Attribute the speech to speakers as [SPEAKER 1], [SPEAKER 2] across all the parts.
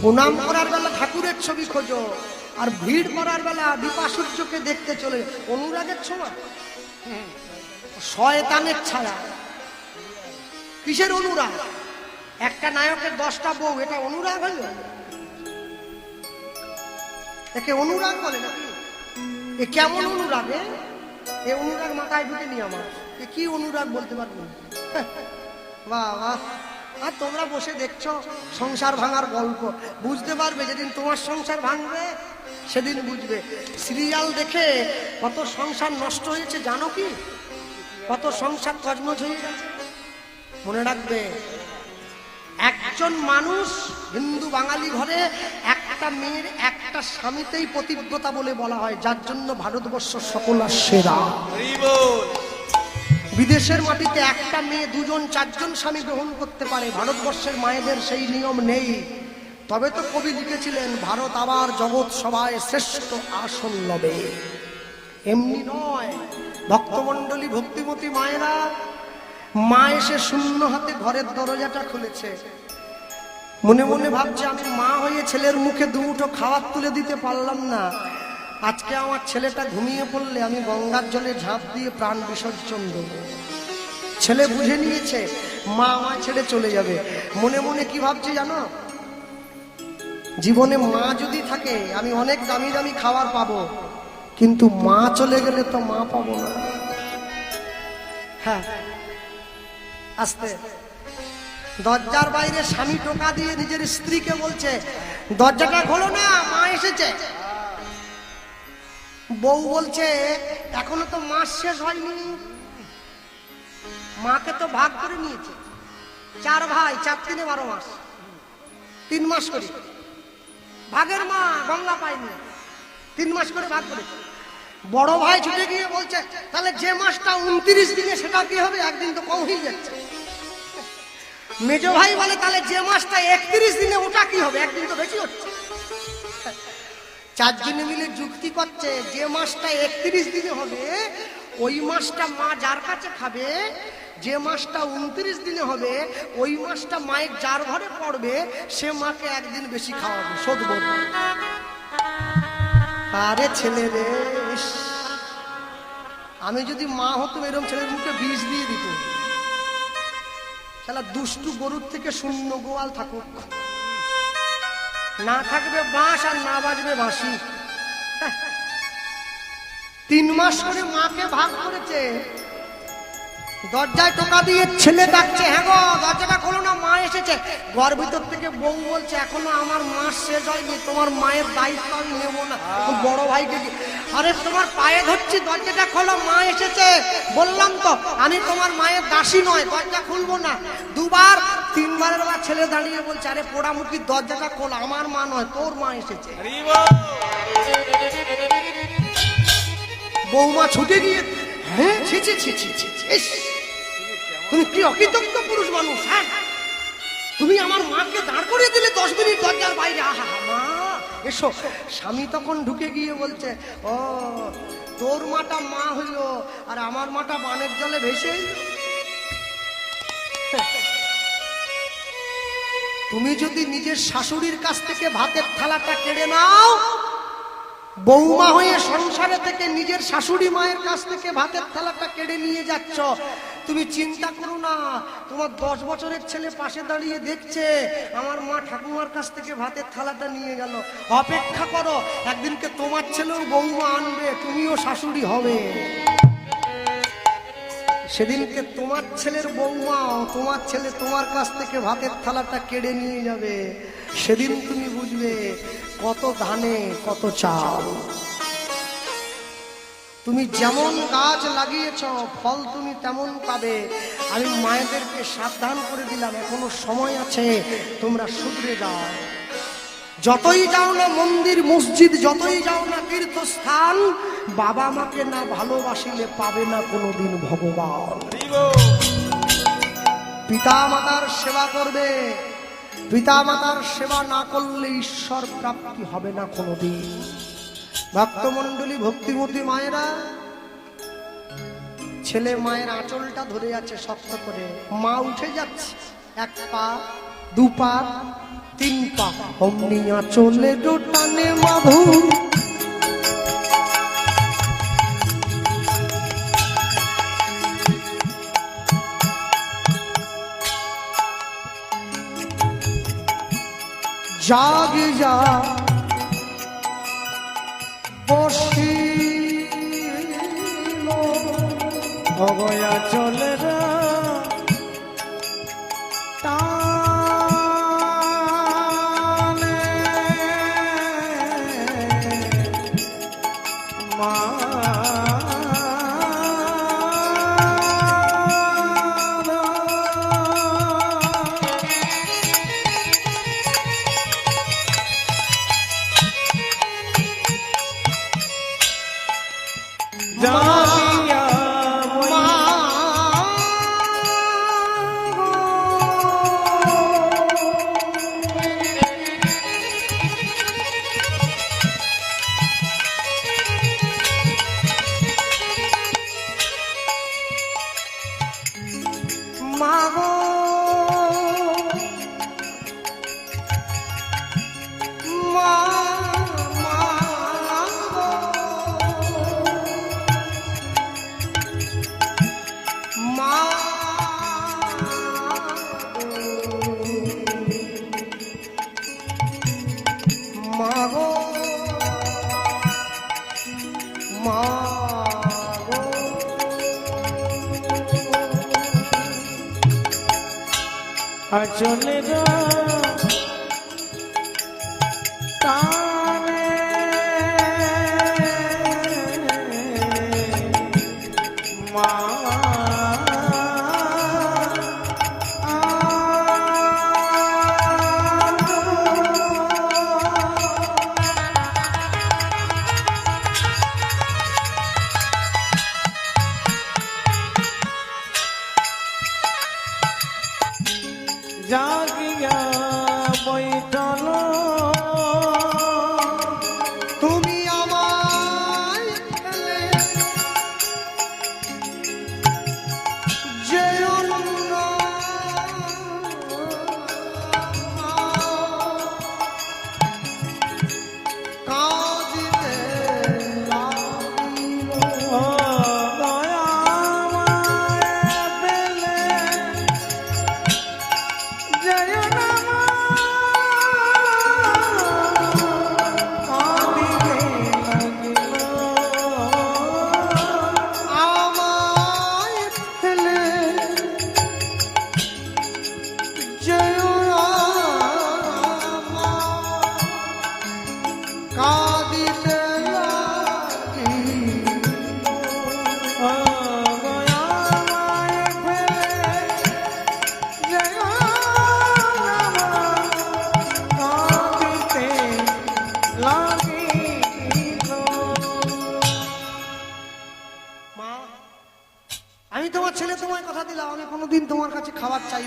[SPEAKER 1] প্রণাম করার বেলা ঠাকুরের ছবি খোঁজো, আর ভিড় করার বেলা দীপাসূর্যকে দেখতে চলে অনুরাগের ছোঁয়া শয়তানের ছায়া। কিসের অনুরাগ? একটা নায়কের দশটা বউ, এটা অনুরাগ হলো? একে অনুরাগ বলে নাকি? এ কেমন অনুরাগ এ? অনুরাগ মাথায় ঢুকেনি আমার। এ কি অনুরাগ বলতে পারব? বাহ বাহ। আর তোমরা বসে দেখছ সংসার ভাঙার গল্প। বুঝতে পারবে যেদিন তোমার সংসার ভাঙবে, সেদিন বুঝবে। সিরিয়াল দেখে কত সংসার নষ্ট হয়েছে জানো কি? কত সংসার কজমজ হয়ে গেছে। মনে রাখবে, একজন মানুষ হিন্দু বাঙালি ঘরে একটা মেয়ের একটা স্বামীতেই প্রতিজ্ঞতা বলে বলা হয়, যার জন্য ভারতবর্ষ সকল সেরা। বিদেশের মাটিতে একটা মেয়ে, দুজন, চারজন স্বামী গ্রহণ করতে পারে। ভারতবর্ষের মায়েদের সেই নিয়ম নেই। তবে তো কবি লিখেছিলেন, ভারত আবার জগৎ সভায় শ্রেষ্ঠ আসন লবে। এমনি নয়। ভক্তমণ্ডলী, ভক্তিমতী মায়েরা, মা এসে শূন্য হাতে ঘরের দরজাটা খুলেছে। মনে মনে ভাবছে, আমি মা হয়ে ছেলের মুখে দুমুঠো খাবার তুলে দিতে পারলাম না। আজকে আমার ছেলেটা ঘুমিয়ে পড়লে আমি গঙ্গার জলে ঝাঁপ দিয়ে প্রাণ বিসর্জন দেব। ছেলে বুঝে নিয়েছে, মা আমায় ছেড়ে চলে যাবে। মনে মনে কি ভাবছে জানো? জীবনে মা যদি থাকে, আমি অনেক দামি দামি খাবার পাবো। কিন্তু মা চলে গেলে তো মা পাবো না। হ্যাঁ আস্তে। দরজার বাইরে স্বামী টোকা দিয়ে নিজের স্ত্রীকে বলছে, দরজাটা খোলো না, মা এসেছে। বউ বলছে, এখনও তো মাস শেষ হয়নি। মাকে তো ভাগ করে নিয়েছে। চার ভাই, চার তিনে বারো মাস। তিন মাস করে। ভাগের মা গঙ্গা পায়নি। তিন মাস করে ভাগ করেছে। বড় ভাই ছুটে গিয়ে বলছে, তাহলে যে মাসটা উনত্রিশ দিনে সেটা কি হবে? একদিন তো কম হয়ে যাচ্ছে। মেজ ভাই বলে, তাহলে যে মাসটা একত্রিশ দিনে ওটা কি হবে? একদিন তো বেশি হচ্ছে। চারজনে মিলে যুক্তি করছে, যে মাসটা একত্রিশ দিনে হবে, ওই মাসটা মা যার কাছে খাবে, যে মাসটা উনত্রিশ দিনে হবে, ওই মাসটা মায়ের যার ঘরে পড়বে, সে মাকে একদিন বেশি খাওয়াবে, শোধ বলবে আরে ছেলে রে আমি যদি মা হতো এরকম ছেলের মুখে বিষ দিয়ে দিত। শালা দুষ্টু গরুর থেকে শূন্য গোয়াল থাকুক। না থাকবে বাঁশ আর না বাজবে বাঁশি। তিন মাস করে মাকে ভাগ করেছে দরজায় টোকা দিয়ে ছেলে ডাকছে হ্যাঁ গো দরজাটা খোলো না মা এসেছে ঘর ভিতর থেকে বউ বলছে এখনও আমার মাস শেষ হয়নি তোমার মায়ের দায়িত্ব আমি নেব না বড় ভাইকে আরে তোমার পায়ে ধরছি দরজাটা খোলো মা এসেছে বললাম তো আমি তোমার মায়ের দাসী নয় দরজা খুলবো না দুবার তিনবারের বার ছেলে দাঁড়িয়ে বলছে আরে পোড়ামুখী দরজাটা খোল আমার মা নয় তোর মা এসেছে বৌমা ছুটে গিয়ে হ্যাঁ ছি ছি ছি ছি ছি তুমি কি অকৃতজ্ঞ পুরুষ মানুষ হ্যাঁ? তুমি আমার মাকে দাঁড় করিয়ে দিলে দশ মিনিট দরজার বাইরে। আহা মা, এসো। স্বামী তখন ঢুকে গিয়ে বলছে, ও, তোর মাটা মা হইল, আর আমার মাটা বানের জলে ভেসে তুমি যদি নিজের শাশুড়ির কাছ থেকে ভাতের থালাটা কেড়ে নাও বৌমা হয়ে সংসারে থেকে নিজের শাশুড়ি মায়ের কাছ থেকে ভাতের থালাটা কেড়ে নিয়ে যাচ্ছ। তুমি চিন্তা করো না, তোমার দশ বছরের ছেলে পাশে দাঁড়িয়ে দেখছে, আমার মা ঠাকুমার কাছ থেকে ভাতের থালাটা নিয়ে গেল। অপেক্ষা করো, একদিনকে তোমার ছেলেও বৌমা আনবে, তুমিও শাশুড়ি হবে। সেদিনকে তোমার ছেলের বৌমা, তোমার ছেলে তোমার কাছ থেকে ভাতের থালাটা কেড়ে নিয়ে যাবে। সেদিন তুমি বুঝবে কত ধানে, কত চাল। তুমি যেমন গাছ লাগিয়েছ, ফল তুমি তেমন পাবে। আমি মায়েদেরকে সাবধান করে দিলাম, এখনও সময় আছে, তোমরা শুধরে যাও। যতই যাও না মন্দির, মসজিদ, যতই যাও না তীর্থস্থান বাবা মাকে না ভালোবাসিলে পাবে না কোনোদিন ভগবান। পিতা মাতার সেবা করবে পিতা মাতার সেবা না করলে ঈশ্বর প্রাপ্তি হবে না কোনোদিন। ভক্তমণ্ডলী ভক্তিমতী মায়েরা ছেলে মায়ের আঁচলটা ধরে আছে শক্ত করে। মা উঠে যাচ্ছে এক পা দু পা তিন পা। অমনিয়া আঁচলে ডোটানে মাধু। জাগ যা বসি
[SPEAKER 2] অবয়া চলে রা চলে রা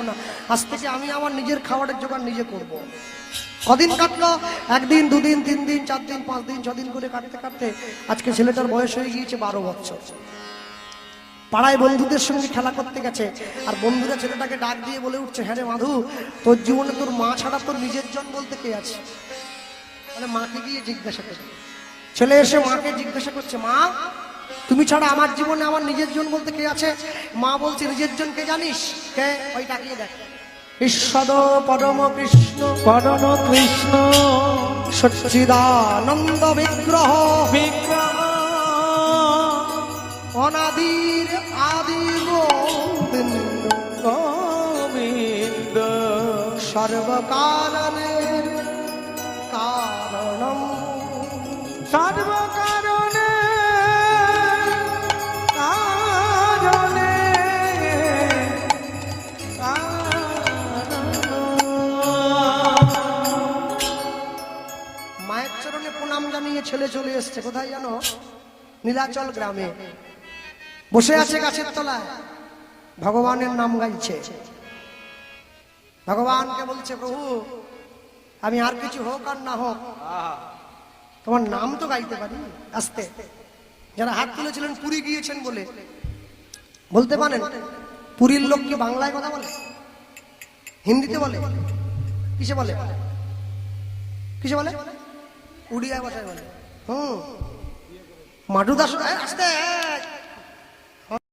[SPEAKER 1] খাবার না। আজ থেকে আমি আমার নিজের খাবারের জোগাড় নিজে করব। কদিন কাটলো? একদিন, দুদিন তিন দিন চার দিন পাঁচ দিন ছদিন করে কাটতে কাটতে আজকে ছেলেটার বয়স হয়ে গিয়েছে বারো বছর। পাড়ায় বন্ধুদের সঙ্গে খেলা করতে গেছে আর বন্ধুরা ছেলেটাকে ডাক দিয়ে বলে উঠছে হ্যাঁ রে মাধু, তোর জীবনে তোর মা ছাড়া তোর নিজের জন বলতে কে আছে? মানে মাকে গিয়ে জিজ্ঞাসা করছে। ছেলে এসে মাকে জিজ্ঞাসা করছে, মা তুমি ছাড়া আমার জীবনে আমার নিজের জন বলতে কে আছে? মা বলছে, নিজের জন কে জানিস? কে? ওই তাকিয়ে দেখ। ঈশ্বর পরম কৃষ্ণ
[SPEAKER 2] পরম কৃষ্ণ,
[SPEAKER 1] সচ্চিদানন্দ বিগ্রহ।
[SPEAKER 2] বিগ্রহ
[SPEAKER 1] অনাদির আদি গোবিন্দ
[SPEAKER 2] গোবিন্দ
[SPEAKER 1] সর্বকারণের প্রণাম জানিয়ে ছেলে চলে এসছে। কোথায় জানো? নীলাচল গ্রামে। বসে আছে গাছের তলায়। ভগবানের নাম গাইছে। ভগবানকে বলছে, প্রভু, আমি আর কিছু হোক আর না হোক, তোমার নাম তো গাইতে পারি আস্তে। যারা হাত তুলেছিলেন, পুরী গিয়েছেন বলে। বলতে পারেন, পুরীর লোক কি বাংলায় কথা বলে? হিন্দিতে বলে? কিসে বলে? কিসে বলে? উড়িয়া ভাষায় বলে হুম মাডু দাস আস্তে।